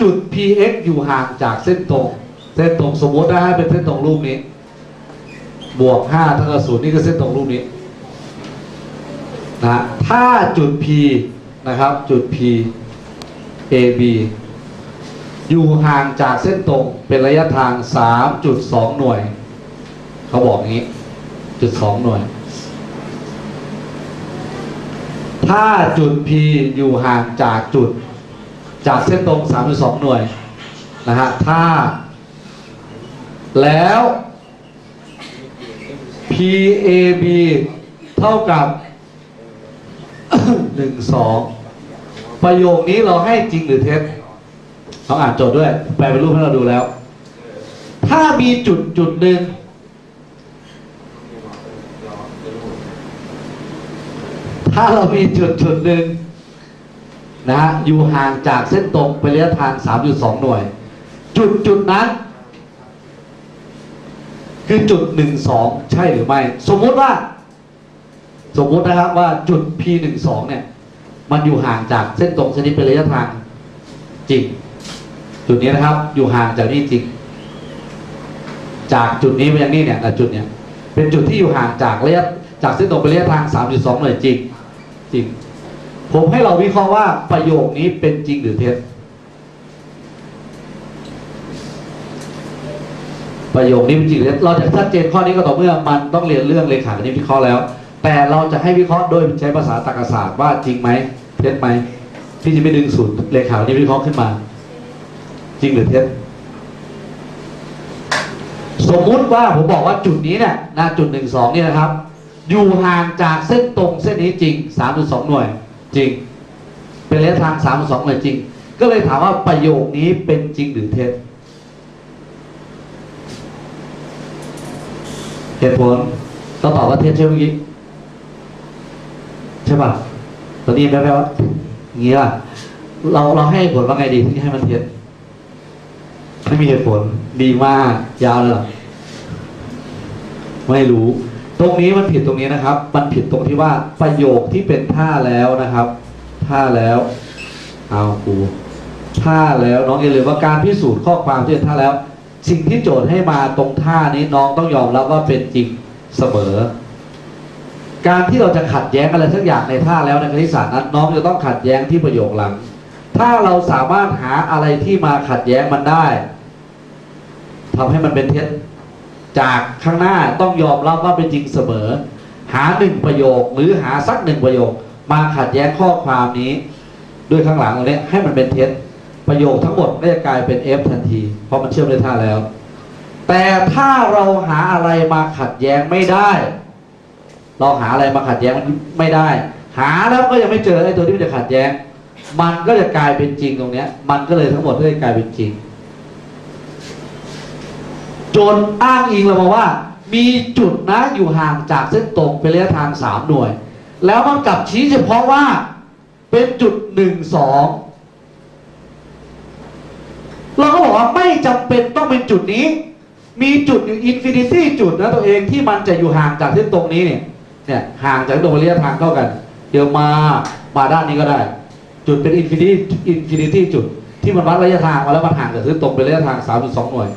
จุด px อยู่ห่างจากเส้นตรง เส้นตรงสมมตินะฮะเป็นเส้นตรงรูปนี้ บวกห้าเท่ากับศูนย์นี่คือเส้นตรงรูปนี้นะถ้าจุด p นะครับจุด p ab อยู่ห่างจากเส้นตรงเป็นระยะทาง 3.2 หน่วย เขาบอกอย่างนี้จุด 2 หน่วย ถ้าจุด P อยู่ห่างจากจุด จากเส้นตรง 3.2 หน่วยนะฮะถ้า แล้ว PAB เท่ากับ 1 2 ประโยคนี้เราให้จริงหรือเท็จต้องอ่านโจทย์ด้วย แปลเป็นรูปให้เราดูแล้ว ถ้ามีจุดจุดหนึ่งถ้าเรามีจุดจุดหนึ่ง นะฮะอยู่ห่างจากเส้นตรงเป็นระยะทาง 3.2 หน่วย จุดจุดนั้น คือจุด 12 ใช่หรือไม่ สมมุติว่า สมมุตินะครับว่าจุด P12 เนี่ย มันอยู่ห่างจากเส้นตรงเส้นนี้เป็นระยะทางจริง จุดนี้นะครับ อยู่ห่างจากนี่จริง จากจุดนี้ไปยังนี่เนี่ยจุดเนี้ยเป็นจุดที่อยู่ห่างจากระยะจากเส้นตรงเป็นระยะทาง 3.2 หน่วยจริงจริง ผมให้เราวิเคราะห์ว่าประโยคนี้เป็นจริงหรือเท็จประโยคนี้เป็นจริงหรือเท็จเราจะชัดเจนข้อนี้ก็ต่อเมื่อมันต้องเรียนเรื่องเลขาคณิตวิเคราะห์แล้ว แต่เราจะให้วิเคราะห์โดยใช้ภาษาตรรกศาสตร์ว่าจริงไหมเท็จไหมพี่จะไม่ดึงสูตรเลขาคณิตวิเคราะห์ขึ้นมา จริงหรือเท็จสมมุติว่าผมบอกว่าจุดนี้เนี่ยนะจุดหนึ่งสองนี่นะครับ อยู่ห่างจากเส้นตรงเส้นนี้จริง3.2หน่วย จริง เป็นระยะทาง3.2หน่วยจริง ก็เลยถามว่าประโยคนี้เป็นจริงหรือเท็จเหตุผลเราตอบว่าเท็จใช่ไหมเมื่อกี้ใช่ป่ะตอนนี้แปลว่าอย่างนี้ล่ะเราเราให้ผลว่าไงดีที่ให้มันเท็จไม่มีเหตุผลดีมากยาวเลยหรอไม่รู้ ตรงนี้มันผิดตรงนี้นะครับ มันผิดตรงที่ว่าประโยคที่เป็นท่าแล้วนะครับ ท่าแล้วเอาครูท่าแล้วน้องอย่าลืมว่าการพิสูจน์ข้อความที่เป็นท่าแล้ว สิ่งที่โจทย์ให้มาตรงท่านี้น้องต้องยอมรับว่าเป็นจริงเสมอ การที่เราจะขัดแย้งอะไรสักอย่างในท่าแล้วในคณิตศาสตร์นั้นน้องจะต้องขัดแย้งที่ประโยคหลัง ถ้าเราสามารถหาอะไรที่มาขัดแย้งมันได้ทำให้มันเป็นเท็จ จากข้างหน้าต้องยอมรับว่าเป็นจริงเสมอ หาหนึ่งประโยคหรือหาสักหนึ่งประโยค มาขัดแย้งข้อความนี้ ด้วยข้างหลังตรงนี้ให้มันเป็นเท็จประโยคทั้งหมดก็จะกลายเป็น F ทันที เพราะมันเชื่อมด้วยท่าแล้ว แต่ถ้าเราหาอะไรมาขัดแย้งไม่ได้ เราหาอะไรมาขัดแย้งไม่ได้ หาแล้วก็ยังไม่เจอไอ้ตัวที่มันจะขัดแย้ง มันก็จะกลายเป็นจริงตรงเนี้ย มันก็เลยทั้งหมดก็จะกลายเป็นจริง จนอ้างอิงเรามาว่า มีจุดนะอยู่ห่างจากเส้นตรงเป็นระยะทางสามหน่วย แล้วมันกลับชี้เฉพาะว่าเป็นจุดหนึ่งสองเราก็บอกว่าไม่จำเป็นต้องเป็นจุดนี้ มีจุดอยู่อินฟินิตี้จุดนะตัวเองที่มันจะอยู่ห่างจากเส้นตรงนี้เนี่ยเนี่ยห่างจากตรงระยะทางเท่ากัน เดี๋ยวมามาด้านนี้ก็ได้ จุดเป็นอินฟินิตี้อินฟินิตี้จุด ที่มันวัดระยะทางมาแล้วมันห่างจากเส้นตรงเป็นระยะทาง3.2หน่วย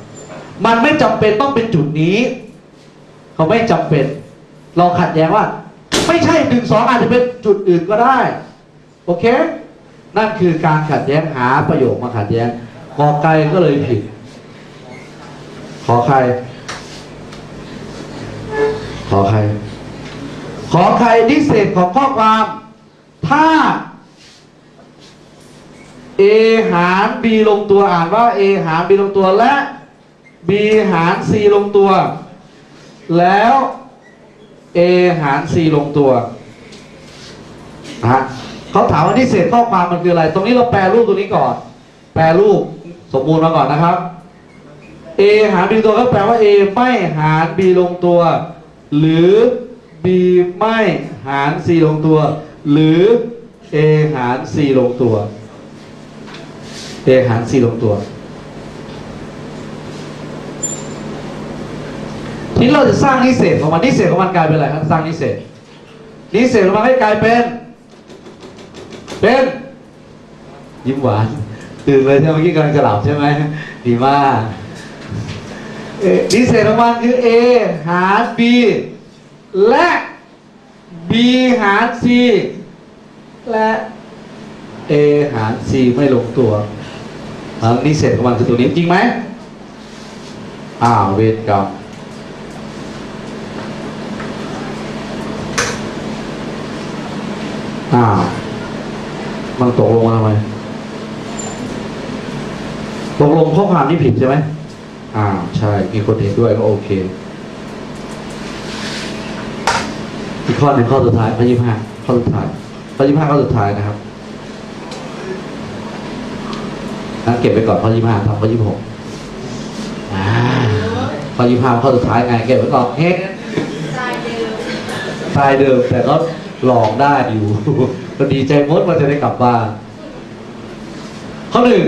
มันไม่จำเป็นต้องเป็นจุดนี้ เขาไม่จำเป็น เราขัดแย้งว่า ไม่ใช่หนึ่งสองอาจจะเป็นจุดอื่นก็ได้ โอเค นั่นคือการขัดแย้งหาประโยคมาขัดแย้งขอไกลก็เลยผิด ขอใคร ขอใคร ขอใครนิเศษของข้อความ ถ้า A หาร B ลงตัวอ่านว่า A หาร B ลงตัวและ B หาร C ลงตัว แล้ว A หาร C ลงตัวนะฮะเขาถามว่านิเศษข้อความมันคืออะไร ตรงนี้เราแปลรูปตรงนี้ก่อน แปลรูปสมบูรณ์มาก่อนนะครับ A หาร B ลงตัวก็แปลว่า A ไม่หาร B ลงตัว หรือ B ไม่หาร C ลงตัว หรือ A หาร C ลงตัว A หาร C ลงตัว นี้เราจะสร้างนิเศษของมันนิเศษของมันกลายเป็นอะไรครับสร้างนิเศษนิเศษของมันให้กลายเป็น เป็นยิ้มหวานตื่นเลยใช่ไหมเมื่อกี้กำลังจะหลับใช่ไหมดีมากนิเศษของมันคือ A หาร B และ B หาร C และ A หาร C ไม่ลงตัวนนิเศษของมันคือตัวนี้จริงไหมอ้าวเวทกรรม อ้าวมันตกลงมาทำไมตกลงข้อความนี้ผิดใช่ไหมอ่าใช่ มีคนเห็นด้วยก็โอเค อีกข้อหนึ่งข้อสุดท้ายข้อยี่ห้าข้อสุดท้ายข้อยี่ห้าข้อสุดท้ายนะครับงั้นเก็บไปก่อนข้อยี่ห้าทำข้อยี่หกอ่าข้อยี่ห้าข้อสุดท้ายไงเก็บไว้ก่อนเฮ้ทรายเดิมแต่ก็ หลอกได้อยู่ก็ดีใจมดว่าจะได้กลับบ้านข้อหนึ่ง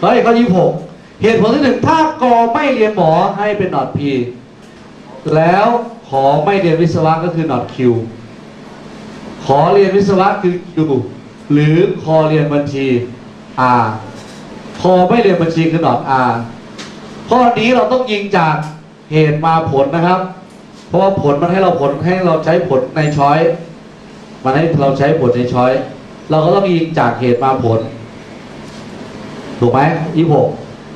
ข้อเอกข้อยี่หกเหตุผลที่หนึ่งถ้ากอไม่เรียนหมอให้เป็นหนอดพีแล้วขอไม่เรียนวิศวะก็คือหนอดคิวขอเรียนวิศวะคือคิวหรือคอเรียนบัญชี R คอไม่เรียนบัญชีคือหนอด R ข้อนี้เราต้องยิงจากเหตุมาผลนะครับ เพราะว่าผลมันให้เราผลให้เราใช้ผลในช้อย มันให้เราใช้ผลในช้อย เราก็ต้องยิงจากเหตุมาผล ถูกไหมยี่หก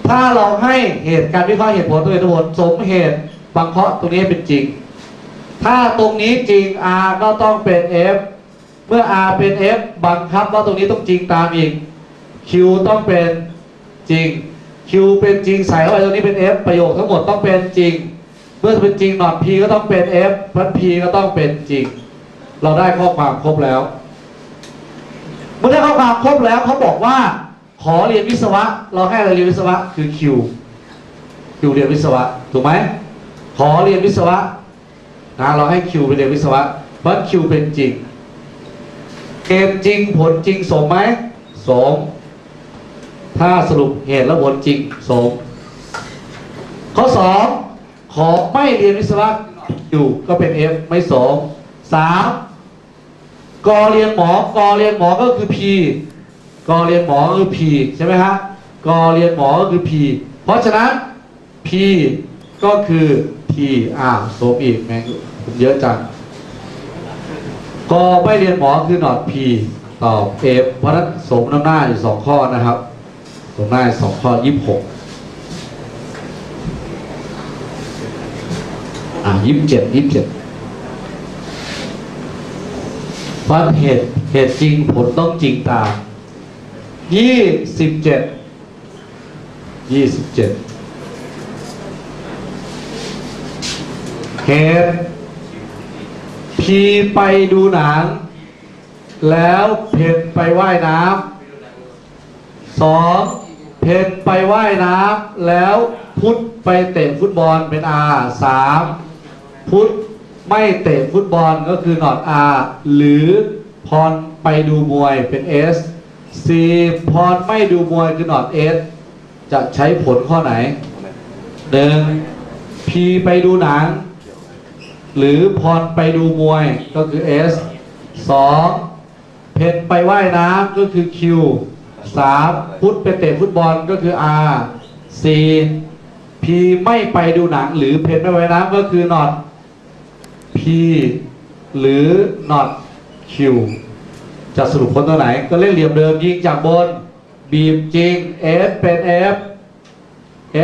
ถ้าเราให้เหตุการวิเคราะห์เหตุผลตัวเหตุผลสมเหตุบังเคราะห์ตรงนี้เป็นจริง ถ้าตรงนี้จริง R ก็ต้องเป็น F เมื่อ R เป็น F บังคับว่าตรงนี้ต้องจริงตามอีก Q ต้องเป็นจริง Q เป็นจริงใส่เข้าไปตรงนี้เป็น F ประโยคทั้งหมดต้องเป็นจริง เมื่อเป็นจริงหนอด P ก็ต้องเป็น F พัน P ก็ต้องเป็นจริง เราได้ข้อความครบแล้ว เมื่อได้ข้อความครบแล้วเขาบอกว่า ขอเรียนวิศวะ เราให้อะไรเรียนวิศวะ คือคิวคิวเรียนวิศวะ ถูกไหมขอเรียนวิศวะนะเราให้คิวไปเรียนวิศวะเพราะคิวเป็นจริงเกณฑ์จริงผลจริงสมไหมสมถ้าสรุปเหตุและผลจริงสมข้อสองขอไม่เรียนวิศวะคิวก็เป็น F ไม่สมสาม กอเรียนหมอกอเรียนหมอก็คือ P กอเรียนหมอก็คือ P ใช่ไหมฮะกอเรียนหมอก็คือ P เพราะฉะนั้น P ก็คือ T อ่าโสมอีกแม่งเยอะจังกอไม่เรียนหมอคือหนอด P ตอบ F เพราะฉะนั้นสมน้ำหน้าอยู่สองข้อนะครับสมหน้าสองข้อยี่สิบหกอ่ายี่สิบเจ็ดยี่สิบเจ็ด เพราเหตุเหตุจริงผลต้องจริงตามยี่สิบเจ็ดยี่สิบเจ็ดเหตุพีไปดูหนัง แล้วเพนไปว่ายน้ำสองเพนไปว่ายน้ำแล้วพุทธไปเตะฟุตบอลเป็นอาสามพุทธ ไม่เตะฟุตบอลก็คือหนอด R หรือพรไปดูมวยเป็น S C พรไม่ดูมวยคือหนอด S จะใช้ผลข้อไหนหนึ่ง P ไปดูหนัง หรือพรไปดูมวยก็คือ S สองเพนไปว่ายน้ำก็คือ Q สามพุทธไปเตะฟุตบอลก็คือ R สี่ P ไม่ไปดูหนังหรือเพนไปว่ายน้ำก็คือ not P หรือ not Q จะสรุปผลตัวไหน ก็เล่นเหลี่ยมเดิมยิงจากบน บีบจริง F เป็น F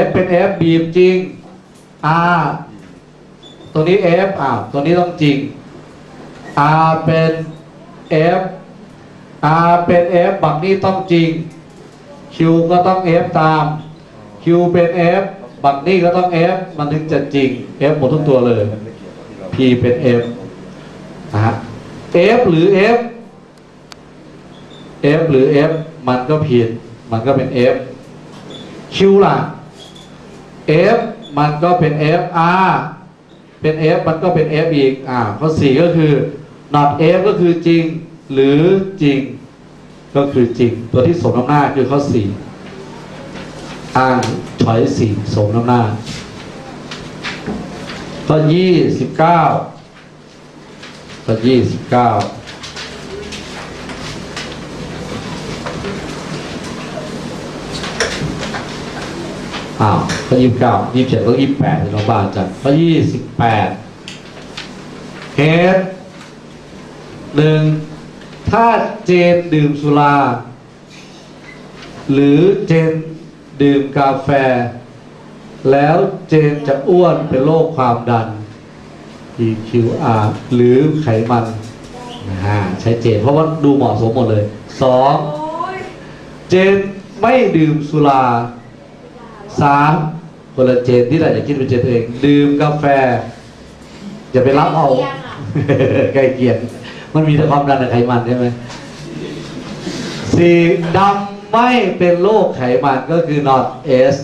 F เป็น F บีบจริง R ตัวนี้ F อ่าวตัวนี้ต้องจริง R เป็น F R เป็น F บักนี้ต้องจริง Q ก็ต้อง F ตาม Q เป็น F บักนี้ก็ต้อง F มันถึงจะจริง F หมดทุกตัวเลย เป็น F นะฮะ F หรือ F F หรือ F มันก็ผิด มันก็เป็น F Q ล่ะ F มันก็เป็น F R เป็น F มันก็เป็น F อีก อ่า ข้อสี่ก็คือ not F ก็คือจริง หรือจริง ก็คือจริง ตัวที่สมน้ำหน้าคือข้อสี่อ่างช้อยสี่สมน้ำหน้า ข้อยี่สิบเก้าข้อยี่สิบเก้าอ้าวก็ยี่สิบเก้ายี่สิบเจ็ดก็ยี่สิบแปดน้องบ้านจัดก็ยี่สิบแปดเหตุหนึ่งถ้าเจนดื่มสุรา หรือเจนดื่มกาแฟ แล้วเจนจะอ้วนเป็นโรคความดัน EQR หรือไขมันนะฮะใช้เจนเพราะว่าดูเหมาะสมหมดเลยสองเจนไม่ดื่มสุราสามคนละเจนที่ไหนจะคิดเป็นเจนตัวเอง ดื่มกาแฟ อย่าไปรับเอาใกล้เคียงมันมีแต่ความดันกับไขมันใช่ไหมสี่ดำไม่เป็นโรคไขมันก็คือ not S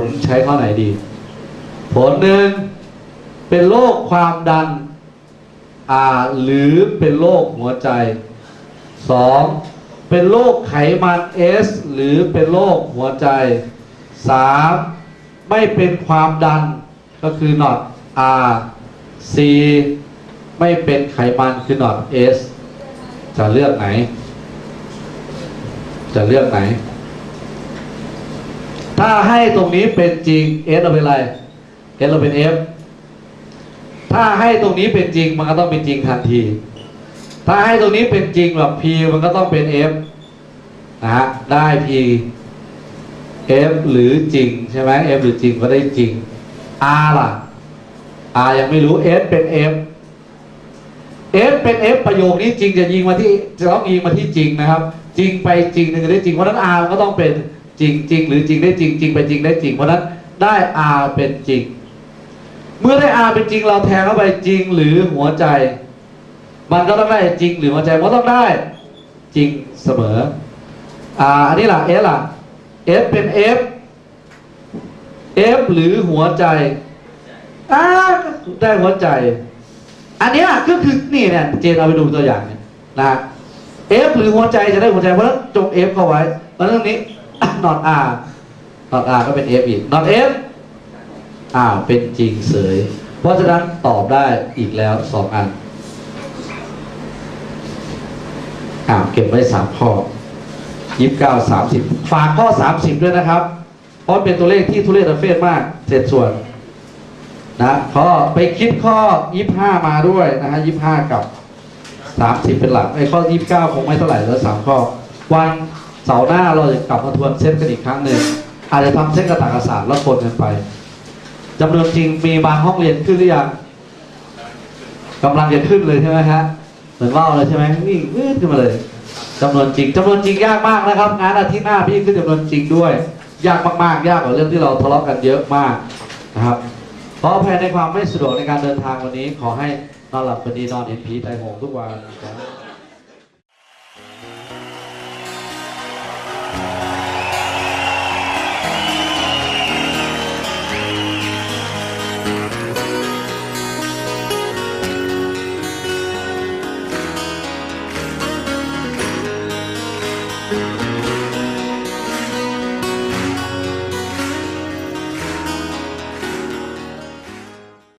ลใช้ข้อไหนดี ผลหนึ่งเป็นโรคความดันอ่าหรือเป็นโรคหัวใจสองเป็นโรคไขมันเอสหรือเป็นโรคหัวใจสามไม่เป็นความดันก็คือ not R สี่ไม่เป็นไขมันคือ not S จะเลือกไหน จะเลือกไหน ถ้าให้ตรงนี้เป็นจริง S เราเป็นอะไร S เราเป็น F ถ้าให้ตรงนี้เป็นจริงมันก็ต้องเป็นจริงทันที ถ้าให้ตรงนี้เป็นจริงแบบ P มันก็ต้องเป็น F นะฮะได้ P F หรือจริงใช่ไหม F หรือจริงก็ได้จริง R ล่ะ R ยังไม่รู้ S เป็น F F เป็น F ประโยคนี้จริงจะยิงมาที่จะต้องยิงมาที่จริงนะครับ จริงไปจริงหนึ่งจะได้จริงเพราะฉะนั้น R ก็ต้องเป็น จริงจริงหรือจริงได้จริงจริงไปจริงได้จริงเพราะนั้นได้ R เป็นจริง เมื่อได้ R เป็นจริงเราแทนเข้าไปจริงหรือหัวใจ มันก็ต้องได้จริงหรือหัวใจมันต้องได้จริงเสมออ่าอันนี้ล่ะ S ล่ะ F เป็น F F หรือหัวใจอ่าได้หัวใจ อันนี้ก็คือนี่เนี่ยเจนเอาไปดูตัวอย่างเนี่ยนะ F หรือหัวใจจะได้หัวใจเพราะฉะนั้นจง F เข้าไว้แล้วเรื่องนี้ not R not R ก็เป็น F อีก not F อ้าวเป็นจริงเสย เพราะฉะนั้นตอบได้อีกแล้วสองอันอ้าวเก็บไว้สามข้อยี่สิบเก้าสามสิบฝากข้อสามสิบด้วยนะครับ เพราะเป็นตัวเลขที่ทุเรศเฟสมากเสร็จส่วนนะข้อไปคิดข้อยี่ห้ามาด้วยนะฮะยี่ห้ากับสามสิบเป็นหลักไอ้ข้อยี่สิบเก้าคงไม่เท่าไหร่แล้วสามข้อวัน สาร์หน้าเราจะกลับมาทวนเส้นกันอีกครั้งหนึ่งอาจจะทำเส้นกระตากระสานแล้วคนกันไปจำนวนจริงมีบางห้องเรียนขึ้นหรือยังกำลังจะขึ้นเลยใช่ไหมฮะเหมือนว่าวเลยใช่ไหมนี่วืดขึ้นมาเลยจำนวนจริงจำนวนจริงยากมากนะครับงานอาทิตย์หน้าพี่ขึ้นจำนวนจริงด้วย ยากมากๆยากกว่าเรื่องที่เราทะเลาะกันเยอะมากนะครับขออภัยในความไม่สะดวกในการเดินทางวันนี้ ขอให้นอนหลับฝันดีนอนเห็นผีตายโหงทุกวันนะครับ